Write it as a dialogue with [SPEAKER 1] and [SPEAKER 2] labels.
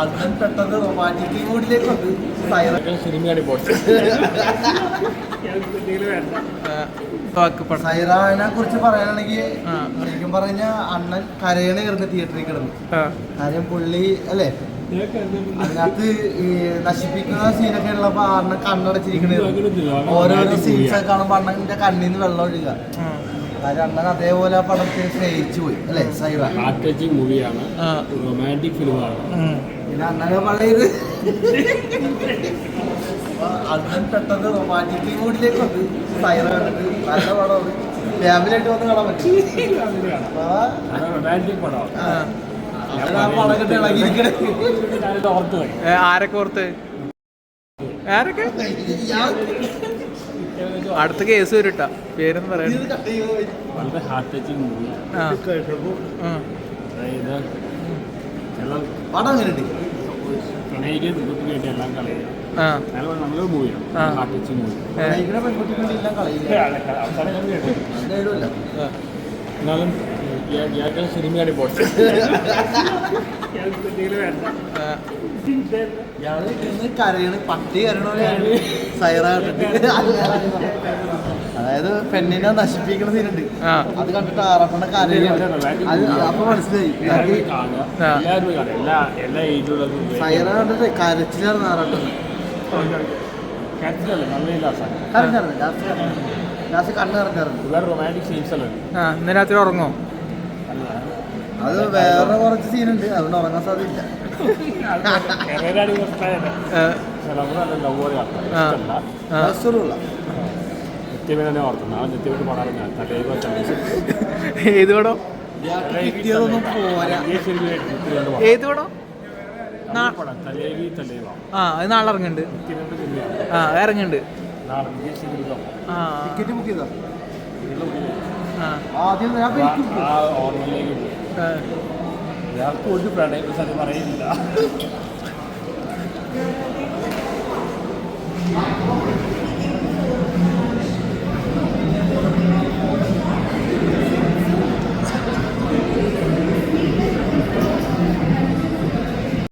[SPEAKER 1] അണ്ണൻ പെട്ടെന്ന് റൊമാന്റിക് മൂഡിലേക്ക് വന്ന്
[SPEAKER 2] സിനിമയാണ്
[SPEAKER 1] സൈറാനെ കുറിച്ച് പറയാനാണെങ്കിൽ. ശരിക്കും പറഞ്ഞ അണ്ണൻ കരയണ കയറുന്ന തിയേറ്ററിൽ കിടന്നു. കാര്യം പുള്ളി അല്ലേ? അതിനകത്ത് ഈ നശിപ്പിക്കുന്ന സീനൊക്കെ ഉള്ളപ്പോ അണ്ണൻ കണ്ണടച്ചിരിക്കണേ ഓരോരോ സീൻസ് ഒക്കെ കാണുമ്പോ അണ്ണന്റെ കണ്ണിന്ന് വെള്ളം ഒഴുകുക കാര്യം അണ്ണൻ അതേപോലെ ആ പടത്തിൽ സ്നേഹിച്ചു പോയി അല്ലേ സൈറ?
[SPEAKER 2] ഹാർട്ട് ടച്ചിങ് മൂവിയാണ്. റൊമാന്റിക് ഫിലിമാണ്
[SPEAKER 1] പിന്നെ അണ്ണനെ പഴയത് അണ്ണൻ പെട്ടെന്ന് റൊമാന്റിക് മൂഡിലേക്ക് വന്ന് സൈറ കണ്ടിട്ട് നല്ല പടമാണ്. ഫാമിലി ആയിട്ട് വന്ന് കാണാൻ പറ്റും.
[SPEAKER 2] റൊമാന്റിക് പടമാണ്
[SPEAKER 3] ആരൊക്കെ ഓർത്ത്? ആരൊക്കെ? അടുത്ത കേസ് വരട്ട. പേരെന്ന് പറയുന്നത്
[SPEAKER 2] വളരെ ഹാർട്ട് ടച്ചിങ് മൂവി. അതായത് എല്ലാം
[SPEAKER 1] പടം എങ്ങനെയുണ്ട്
[SPEAKER 2] പ്രണയിക്കാൻ നിങ്ങൾക്ക് വേണ്ടി എല്ലാം കളയുക.
[SPEAKER 3] ആ.
[SPEAKER 2] നല്ല നല്ലൊരു മൂവിയാണ് ഹാർട്ട് ടച്ചിങ് മൂവി
[SPEAKER 1] പെൺകുട്ടിക്ക് വേണ്ടി എല്ലാം
[SPEAKER 2] അവസാനം. എന്നാലും ഞാൻ- ഞാൻ സിനിമയാണ് ഇപ്പോൾ.
[SPEAKER 3] ആ.
[SPEAKER 1] ഇയാൾ ഇന്ന് കരയണ് പട്ടി കരയണ പോലെയാണ്. സൈറ കണ്ടിട്ട്. അതായത് പെണ്ണിനെ നശിപ്പിക്കുന്ന സീനുണ്ട്. അത് കണ്ടിട്ട് ആറപ്പണ കരയാണ് അപ്പൊ മനസ്സിലായി. സൈറ കണ്ടിട്ട് കരച്ചിലാണ് കരഞ്ഞായിരുന്നു ലാസ്റ്റ് കണ്ണ് കറക്കാറുണ്ട്
[SPEAKER 2] റൊമാന്റിക് സീൻസ് അല്ലേ?
[SPEAKER 3] ആ ഇന്ന് രാത്രി ഉറങ്ങോ
[SPEAKER 1] അത് വേറെ കുറച്ച് സീനുണ്ട്. അതുകൊണ്ട് ഉറങ്ങാൻ സാധ്യത
[SPEAKER 2] കരയിലാണ് കുറച്ചായത്
[SPEAKER 3] ഏ,
[SPEAKER 2] നമ്മളല്ല ലവ് പോലെ
[SPEAKER 3] ആ.
[SPEAKER 2] ഇഷ്ടമല്ല
[SPEAKER 3] ആ.
[SPEAKER 1] റെസ്റ്റോറുള്ള
[SPEAKER 2] നിത്യവേദന ഓർക്കുന്നു. ആ നിത്യവേദന പാടാറ് ഞാൻ തലയിൽ വെച്ചാൽ
[SPEAKER 3] ഏത് പടം. ഏത് പടം ആ അത് നാളെ ഇറങ്ങുന്നുണ്ട്. ആ ഇറങ്ങുന്നുണ്ട്.
[SPEAKER 1] ടിക്കറ്റ് ബുക്ക് ചെയ്താ? ആദ്യം ഞാൻ
[SPEAKER 2] ഓർമ്മയിലേക്ക് പോകും ഒരു പ്രണയം സത്യം പറയുന്നില്ല.